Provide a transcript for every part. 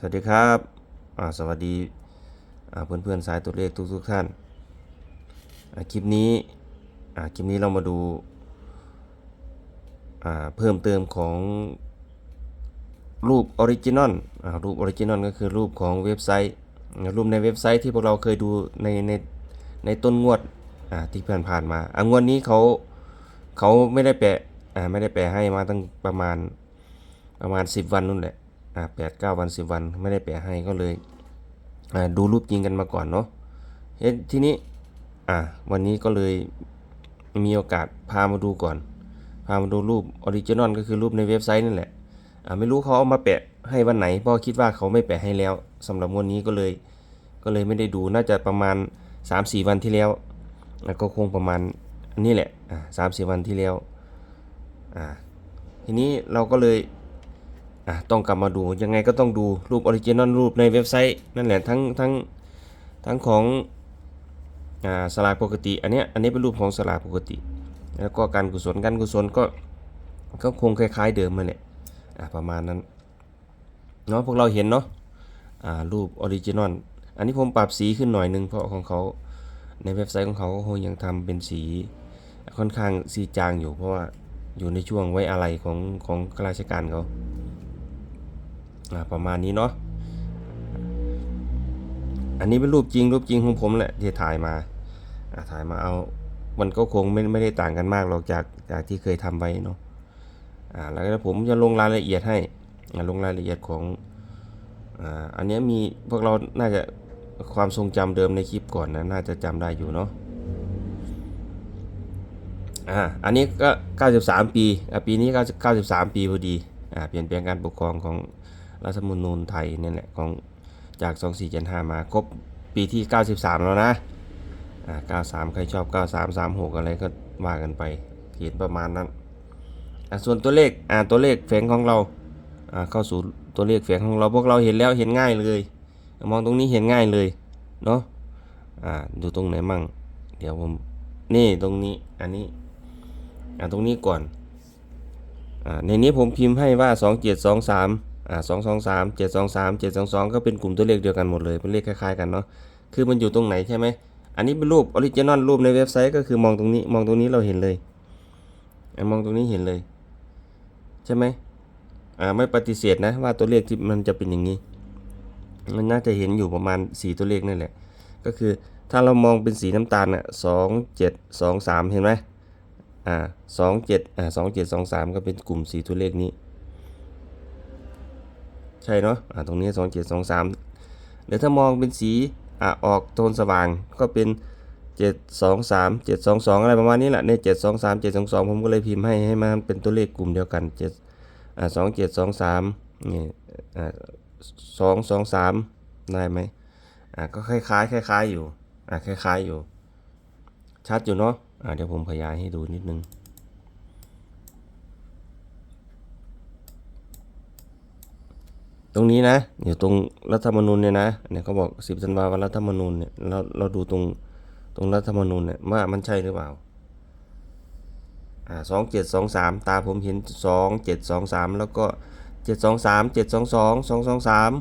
สวัสดีครับสวัสดีอ่าเพื่อนๆสายตัวเลขทุกๆท่าน คลิปนี้คลิปนี้เรามาดูาเพิ่มเติมของรูปออริจินอลรูปออริจินอลก็คือรูปของเว็บไซต์ รูปในเว็บไซต์ที่พวกเราเคยดูในในในต้นงวดที่ผ่านผ่านมาอ่างวดนี้เขาเขาไม่ได้แปะไม่ได้แปะให้มาตั้งประมาณประมาณ 10 วันนู่นแหละ แปดเก้าวันสิบวันไม่ได้แปะให้ก็เลยดูรูปจริงกันมาก่อนเนาะเทีนี้อ่าวันนี้ก็เลยมีโอกาสพามาดูก่อน พามาดูรูปออริจินอลก็คือรูปในเว็บไซต์นั่นแหละอ่าไม่รู้เขาเอามาแปะให้วันไหนเพราะคิดว่าเขาไม่แปะให้แล้วสำหรับวันนี้ก็เลย ก็เลยไม่ได้ดูน่าจะประมาณ 3-4 วันที่แล้วแล้วก็คงประมาณนนี้แหละอ่าสามสี่วันที่แล้วอ่าทีนี้เราก็เลย อะต้องกลับมาดูยังไงก็ต้องดูรูปออริจินอลรูปในเว็บไซต์นั่นแหละทั้งทั้งทั้งของอ่าสลากปกติ อันเนี้ยอันนี้เป็นรูปของสลากปกติ แล้วก็การกุศลการกุศลก็ก็คงคล้าย ๆ เดิมมาแหละอะประมาณนั้นเนาะพวกเราเห็นเนาะอ่ารูปออริจินอลอันนี้ผมปรับสีขึ้นหน่อยนึงเพราะของเขาในเว็บไซต์ของเขาก็คงยังทำเป็นสีค่อนข้างสีจางอยู่เพราะว่าอยู่ในช่วงไว้อะไรของของข้าราชการเขา ประมาณนี้เนาะอันนี้เป็นรูปจริงรูปจริงของผมแหละที่ถ่ายมาถ่ายมาเอา มันก็คงไม่ไม่ได้ต่างกันมากหรอกจากจากที่เคยทำไว้เนาะอ่าแล้วก็ผมจะลงรายละเอียดให้ลงรายละเอียดของอ่าอันนี้มีพวกเราน่าจะความทรงจำเดิมในคลิปก่อนนะน่าจะจำได้อยู่เนาะอ่าอันนี้ก็ 93 ปีอ่าปีนี้ก็93 ปีพอดีอ่าเปลี่ยนแปลงการปกครองของ รัฐธรรมนูญไทยเนี่ยแหละของจาก 2475 มาครบปีที่ 93 แล้วนะอ่า93 ใครชอบ 93 36 อะไรก็ว่ากันไปเขียนประมาณนั้นอ่าส่วนตัวเลขอ่าตัวเลขแฝงของเราอ่าเข้าสู่ตัวเลขแฝงของเราพวกเราเห็นแล้วเห็นง่ายเลย มองตรงนี้เห็นง่ายเลยเนาะอ่าดูตรงไหนมั่ง เดี๋ยวผมนี่ตรงนี้อันนี้อ่าตรงนี้ก่อนอ่าในนี้ผมพิมพ์ให้ว่า 2723 อ่า223 723 722ก็เป็นกลุ่มตัวเลขเดียวกันหมดเลยเป็นเลขคล้ายๆกันเนาะคือมันอยู่ตรงไหนใช่ไหมอันนี้เป็นรูปออริจินอลรูปในเว็บไซต์ก็คือมองตรงนี้มองตรงนี้เราเห็นเลยมองตรงนี้เห็นเลยใช่ไหมอ่าไม่ปฏิเสธนะว่าตัวเลขที่มันจะเป็นอย่างนี้ มันน่าจะเห็นอยู่ประมาณ 4 ตัวเลขนั่นแหละ ก็คือถ้าเรามองเป็นสีน้ำตาลอะ2 7 2 3เห็นไหมอ่าสองเจ็ดอ่าสองเจ็ดสองสามก็เป็นกลุ่มสีตัวเลขนี้ ช่เนาะอ่าตรงนี้สองเจ็ดสองสามเดี๋ยวถ้ามองเป็นสีอ่าออกโทนสว่างก็เป็นเจ็ดสองสามเจ็ดสองสองอะไรประมาณนี้แหละในเจ็ดสองสามเจ็ดสองสองผมก็เลยพิมพ์ให้ให้มันเป็นตัวเลขกลุ่มเดียวกันเจ็ดอ่าสองเจ็ดสองสามนี่อ่าสองสองสามได้ไหมอ่าก็คล้ายๆคล้ายๆอยู่อ่าคล้ายๆอยู่ ชัดอยู่เนาะอ่าเดี๋ยวผมขยายให้ดูนิดนึง รงนี้นะอยู่ตรงรัฐธรรมนูญเนี่ยนะเนี่ยเขาบอกสิบธันวาวันรัฐธรรมนูญเนี่ยเราเราดูตรงตรงรัฐธรรมนูญเนี่ยว่ามันใช่หรือเปล่าอ่าสองเจ็ดสองสามตาผมเห็นสองเจ็ดสองสามแล้วก็เจ็ดสองสามเจ็ดสองสองสองสองสาม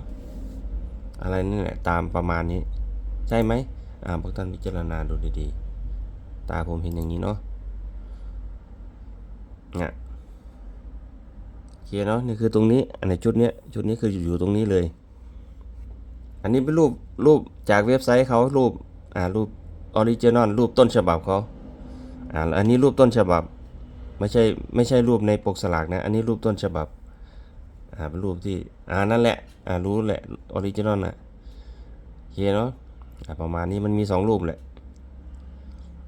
อะไรนี่แหละตามประมาณนี้ ใช่ไหมอ่าพวกท่านพิจารณาดูดีๆ ตาผมเห็นอย่างนี้เนาะเนี่ย เคเนาะนี่คือตรงนี้อันในชุดเนี้ยชุดนี้คืออยู่ตรงนี้เลย อันนี้เป็นรูปรูปจากเว็บไซต์เขารูปอ่ารูปออริจินอลรูปต้นฉบับเขาอ่าอันนี้รูปต้นฉบับ ไม่ใช่ไม่ใช่รูปในปกสลากนะ อันนี้รูปต้นฉบับอ่าเป็นรูปที่อ่านั่นแหละอ่ารู้แหละออริจินอลนะโอเคเนาะอ่าประมาณนี้มันมีสองรูปแหละ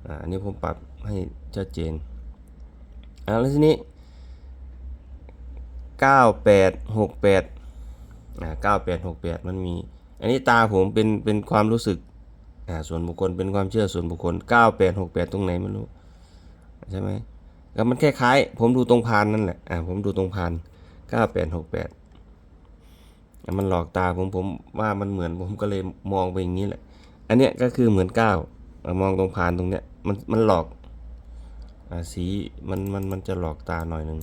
อ่าอันนี้ผมปรับให้ชัดเจนอ่าแล้วทีนี้ 9868อ่า9868 มันมี อันนี้ตาผมเป็นเป็นความรู้สึกอ่าส่วนบุคคลเป็นความเชื่อส่วนบุคคล 9868 ตรงไหนไม่รู้ใช่ไหมก็มันคล้ายๆผมดูตรงพานนั่นแหละอ่าผมดูตรงพาน 9868อะมันหลอกตาผมผมว่ามันเหมือนผมก็เลยมองไปอย่างนี้แหละ อันเนี้ยก็คือเหมือน9อะมองตรงพานตรงเนี้ยมันมันหลอกอ่าสีมันมันมันจะหลอกตาหน่อยหนึ่ง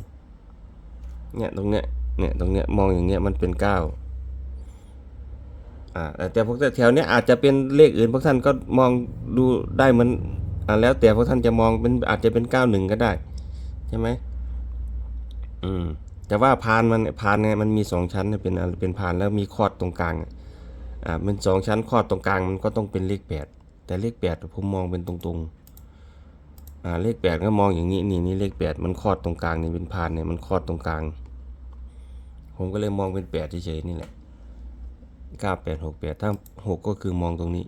เนี่ยตรงเนี้ยเนี่ยตรงเนี้ยมองอย่างเงี้ยมันเป็นเก้าอ่าแต่แต่พวกแถวเนี้ยอาจจะเป็นเลขอื่นพวกท่านก็มองดูได้เหมือนอ่าแล้วแต่พวกท่านจะมองเป็นอาจจะเป็นเก้าหนึ่งก็ได้ใช่ไหมอืมแต่ว่าพานมันพานไงมันมีสองชั้นเป็นเป็นพานแล้วมีคอดตรงกลางอ่ามันสองชั้นคอดตรงกลางมันก็ต้องเป็นเลขแปดแต่เลขแปดผมมองเป็นตรงๆอ่าเลขแปดก็มองอย่างนี้นี่นี่เลขแปดมันคอดตรงกลางนี่เป็นพานเนี่ยมันคอดตรงกลาง ผมก็เลยมองเป็นแปดเฉยๆนี่แหละเก้าแปดหกแปดถ้าหกก็คือมองตรงนี้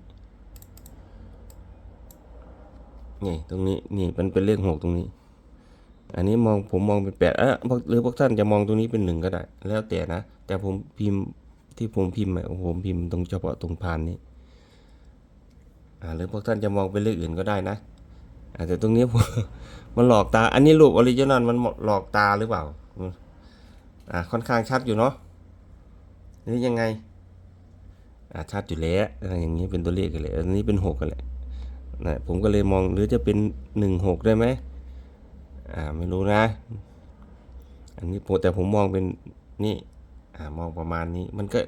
นี่ตรงนี้นี่มันเป็นเลขหกตรงนี้ อันนี้มองผมมองเป็นแปดออพวกหรือพวกท่านจะมองตรงนี้เป็นหนึ่งก็ได้ แล้วแต่นะ แต่ผมพิมพ์ที่ผมพิมพ์อะผมพิมพ์ตรงเฉพาะตรงพานนี้อ่าหรือพวกท่านจะมองเป็นเลขอื่นก็ได้นะอาแต่ตรงนี้ผมมันหลอกตา อันนี้รูปออริจินอลมันหลอกตาหรือเปล่า อ่าค่อนข้างชัดอยู่เนาะหรือยังไงอ่าชัดอยู่แล้วอ่าอย่างนี้เป็นตัวเลขกันเลยอันนี้เป็นหกกันแหละนะผมก็เลยมองหรือจะเป็นหนึ่งหกได้ไหมอ่าไม่รู้นะ อันนี้แต่ผมมองเป็นนี่อ่ามองประมาณนี้มันก็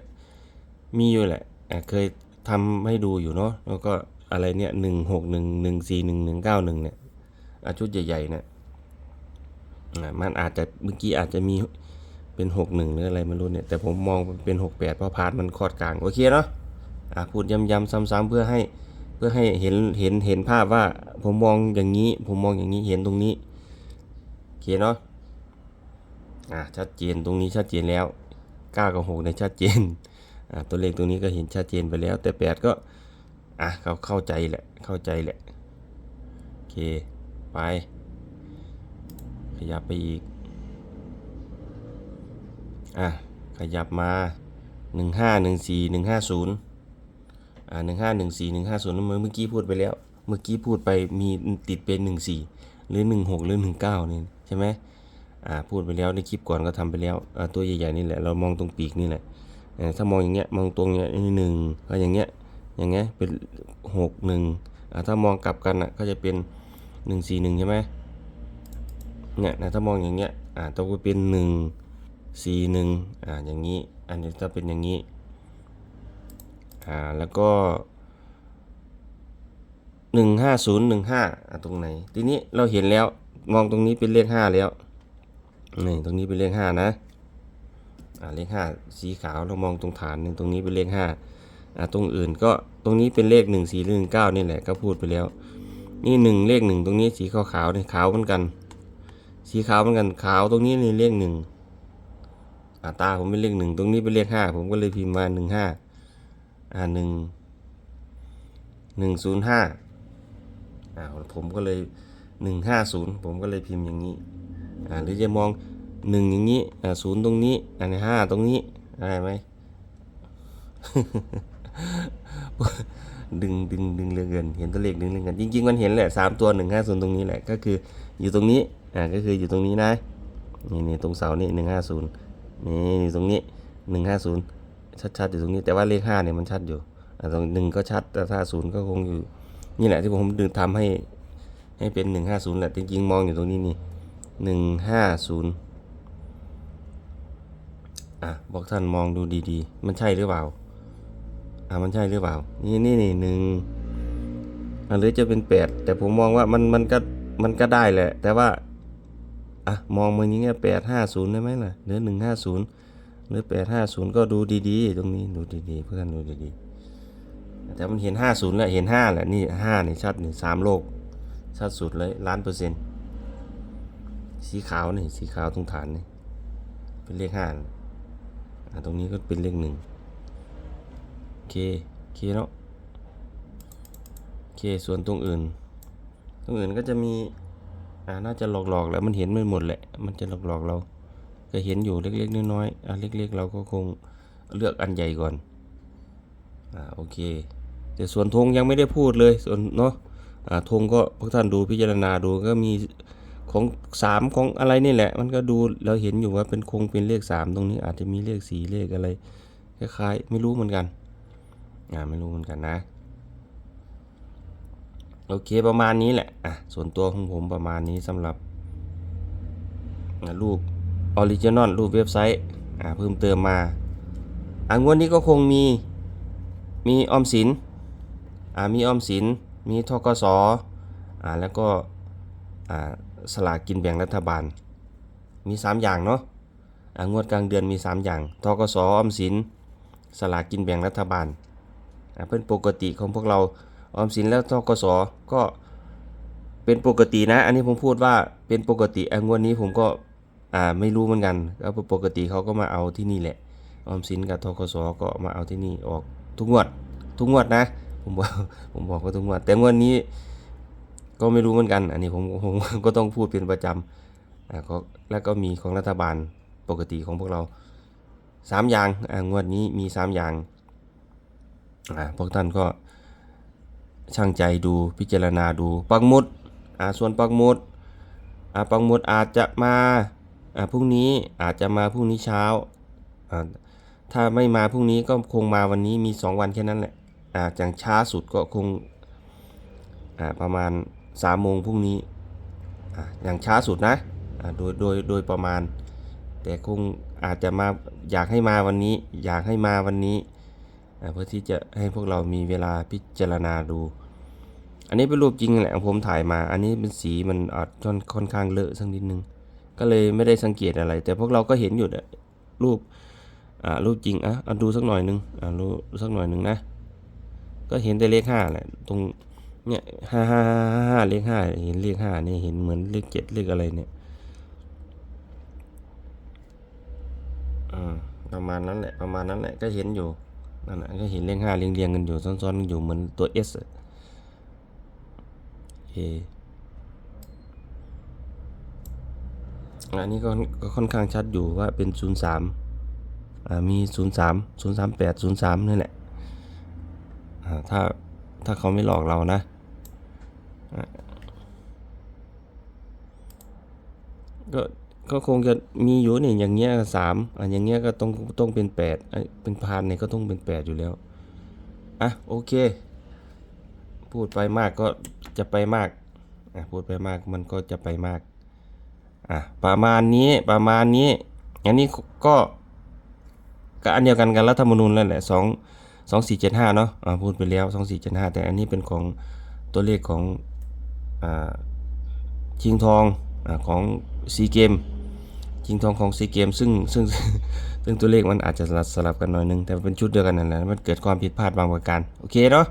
มีอยู่แหละอ่าเคยทำให้ดูอยู่เนาะแล้วก็อะไรเนี่ยหนึ่งหกหนึ่งหนึ่งสี่หนึ่งหนึ่งเก้าหนึ่งเนี่ยอาชุดใหญ่ๆเนี่ยอ่ามันอาจจะเมื่อกี้อาจจะมี เป็นหกหนึ่งหรืออะไรไม่รู้เนี่ย แต่ผมมองเป็นหกแปดเพราะพาร์ทมันคอดกลาง โอเคเนาะอ่าพูดย้ำๆซ้ำๆเพื่อให้เพื่อให้เห็นเห็นเห็นภาพว่าผมมองอย่างนี้ ผมมองอย่างนี้เห็นตรงนี้โอเคเนาะอ่าชัดเจนตรงนี้ชัดเจนแล้ว9กับ6เนี่ยชัดเจนอ่าตัวเลขตรงนี้ก็เห็นชัดเจนไปแล้ว แต่ 8 ก็อะเขาเข้าใจแหละเข้าใจแหละโอเคไปขยับไปอีก อะขยับมา15 14 150อ่า15 14 150นั่นเมื่อกี้พูดไปแล้ว เมื่อกี้พูดไปมีติดเป็น14หรือ16หรือ19นี่ใช่ไหมอ่าพูดไปแล้วในคลิปก่อนก็ทำไปแล้วอ่าตัวใหญ่ๆนี่แหละเรามองตรงปีกนี่แหละถ้ามองอย่างเงี้ยมองตรงเนี้ยนี่หนึ่งก็อย่างเงี้ยอย่างเงี้ยเป็นหกหนึ่งอ่าถ้ามองกลับกันอะก็จะเป็นหนึ่งสี่หนึ่งใช่ไหมเนี่ยนะถ้ามองอย่างเงี้ยอ่าต้องเป็นหนึ่ง สีหนึ่งอ่าอย่างนี้ อันนี้ถ้าเป็นอย่างนี้ อ่า แล้วก็หนึ่งห้าศูนย์หนึ่งห้าตรงไหน ทีนี้เราเห็นแล้ว มองตรงนี้เป็นเลขห้าแล้ว นี่ ตรงนี้เป็นเลขห้านะ อ่า เลขห้าสีขาว เรามองตรงฐานนี่ตรงนี้เป็นเลขห้าอ่า ตรงอื่นก็ ตรงนี้เป็นเลขหนึ่งสีลื่นเก้านี่แหละ ก็พูดไปแล้ว นี่หนึ่งเลขหนึ่งตรงนี้สีขาวขาวๆนี่ขาวเหมือนกัน สีขาวเหมือนกัน ขาวตรงนี้นี่เลขหนึ่ง อ่าตาผมเป็นเลขหนึ่งตรงนี้เป็นเลขห้าผมก็เลยพิมพ์มาหนึ่งห้าอ่าหนึ่งหนึ่งศูนย์ห้าอ่าผมก็เลย150ผมก็เลยพิมพ์อย่างนี้อ่าหรือจะมอง1อย่างนี้อ่าศูนย์ตรงนี้อันนี้ห้าตรงนี้อะไรไหมดึงดึงดึงเรื่องเกินเห็นตัวเลขดึงเรือเกินจริง ๆ มันเห็นแหละสามตัวหนึ่งห้าศูนย์ตรงนี้แหละก็คืออยู่ตรงนี้อ่าก็คืออยู่ตรงนี้นะนี่นี่ตรงเสานี่หนึ่งห้าศูนย์ นี่ตรงนี้หนึ่งห้าศูนย์ชัดๆอยู่ตรงนี้แต่ว่าเลขห้าเนี่ยมันชัดอยู่ตรงหนึ่งก็ชัดแต่ถ้าศูนย์ก็คงอยู่นี่แหละที่ผมดึงทำให้ให้เป็นหนึ่งห้าศูนย์แหละจริงๆมองอยู่ตรงนี้นี่หนึ่งห้าศูนย์อะบอกท่านมองดูดีๆ มันใช่หรือเปล่าอะมันใช่หรือเปล่า นี่นี่นี่หนึ่งอะหรือจะเป็นแปดแต่ผมมองว่ามันมันก็มันก็ได้แหละ แต่ว่า อะมองมันอย่างเงี้ยแปดห้าศูนย์ได้ไหมล่ะหรือหนึ่งห้าศูนย์หรือแปดห้าศูนย์ก็ดูดีๆ ตรงนี้ดูดีๆ เพื่อนดูดีๆ แต่มันเห็น50แล้วเห็น5แหละนี่5นี่ยชัดนี่สามโลก ชัดสุดเลยล้านเปอร์เซ็นต์สีขาวนี่สีขาวตรงฐานนี่เป็นเลข5นะอ่าตรงนี้ก็เป็นเลขหนึ่งโอเคโอเคเนาะโอเคส่วนตรงอื่น ตรงอื่นก็จะมี อ่าน่าจะหลอกๆแล้วมันเห็นไม่หมดแหละ มันจะหลอกๆเราก็เห็นอยู่เล็กๆน้อยๆอ่าเล็ก ๆ เราก็คงเลือกอันใหญ่ก่อนอ่าโอเค แต่ส่วนธงยังไม่ได้พูดเลยส่วนเนาะอ่าธงก็พวกท่านดูพิจารณาดูก็มีของสามของอะไรนี่แหละ มันก็ดูเราเห็นอยู่ว่าเป็นคงเป็นเลขสามตรงนี้อาจจะมีเลขสี่เลขอะไรคล้ายๆไม่รู้เหมือนกันอ่าไม่รู้เหมือนกันนะ โอเคประมาณนี้แหละอะส่วนตัวของผมประมาณนี้สำหรับรูปออริจินอลรูปเว็บไซต์อ่าเพิ่มเติมมาอ่างวดนี้ก็คงมีมีออมสินอ่ามีออมสิน มีทกสอ่าแล้วก็อ่าสลากกินแบ่งรัฐบาล มี 3 อย่างเนาะอ่างวดกลางเดือนมี 3 อย่างทกสออมสิน สลากกินแบ่งรัฐบาลอ่าเป็นปกติของพวกเรา ออมสินแล้วทกสก็เป็นปกตินะ อันนี้ผมพูดว่าเป็นปกติอ่างวดนี้ผมก็อ่าไม่รู้เหมือนกันก็ปกติเขาก็มาเอาที่นี่แหละ ออมสินกับทกสก็มาเอาที่นี่ออกทุกงวด ทุกงวดนะ ผมบอกผมบอกว่าทุกงวด แต่งวดนี้ก็ไม่รู้เหมือนกัน อันนี้ผมผมก็ต้องพูดเป็นประจำอ่าก็แล้วก็มีของรัฐบาลปกติของพวกเราสามอย่างอ่างวดนี้มีสามอย่างอ่าพวกท่านก็ ช่างใจดูพิจารณาดูปักหมุดอ่าส่วนปักหมุดอ่าปักหมุดอาจจะมาอ่าพรุ่งนี้อาจจะมาพรุ่งนี้เช้าอ่าถ้าไม่มาพรุ่งนี้ก็คงมาวันนี้มี 2 วันแค่นั้นแหละอ่าอย่างช้าสุดก็คงอ่าประมาณ3โมงพรุ่งนี้อ่าอย่างช้าสุดนะอ่าโดยโดยโดยประมาณ แต่คงอาจจะมาอยากให้มาวันนี้ อยากให้มาวันนี้อาเพื่อที่จะให้พวกเรามีเวลาพิจารณาดู อันนี้เป็นรูปจริงแหละผมถ่ายมา อันนี้เป็นสีมันอาจจะค่อนข้างเลอะสักนิดนึง ก็เลยไม่ได้สังเกตอะไร แต่พวกเราก็เห็นอยู่อะรูปอ่ารูปจริงอะอดูสักหน่อยนึงอ่าดูสักหน่อยนึงนะ ก็เห็นแต่เลขห้าแหละ ตรงเนี่ยห้าห้าห้าห้าเลขห้าเห็นเลขห้านี่เห็นเหมือนเลขเจ็ดเลขอะไรเนี่ยอ่าประมาณนั้นแหละประมาณนั้นแหละก็เห็นอยู่นั่นแหละก็เห็นเลขห้าเรียงเรียงๆกันอยู่ซ้อนๆกันอยู่เหมือนตัว S อะโอ เคอันนี้ก็ก็ค่อนข้างชัดอยู่ว่าเป็น 03อ่ามี 03 038 03นี่แหละอ่าถ้าถ้าเขาไม่หลอกเรานะก็ก็คงจะมีอยู่นี่อย่างเงี้ยสามอะอย่างเงี้ยก็ต้องต้องเป็นแปดเป็นพันเนี่ยก็ต้องเป็นแปดอยู่แล้ว อะ โอเค พูดไปมากก็ จะไปมากอะพูดไปมากมันก็จะไปมากอะประมาณนี้ประมาณนี้อันนี้ก็ก็อันเดียวกันกันรัฐธรรมนูญนั่นแหละสองสองสี่เจ็ดห้าเนาะอ่าพูดไปแล้วสองสี่เจ็ดห้าแต่อันนี้เป็นของตัวเลขของอ่าชิงทองอ่าของซีเกมชิงทองของซีเกมซึ่งซึ่งซึ่งตัวเลขมันอาจจะสลับสลับกันหน่อยนึงแต่เป็นชุดเดียวกันนั่นแหละมันเกิดความผิดพลาดบางประการโอเคเนาะ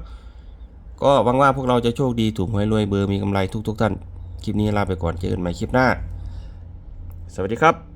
ก็หวังว่าพวกเราจะโชคดีถูกหวยรวยเบอร์มีกำไรทุกทุกๆท่าน คลิปนี้ลาไปก่อนเจอกันใหม่คลิปหน้า สวัสดีครับ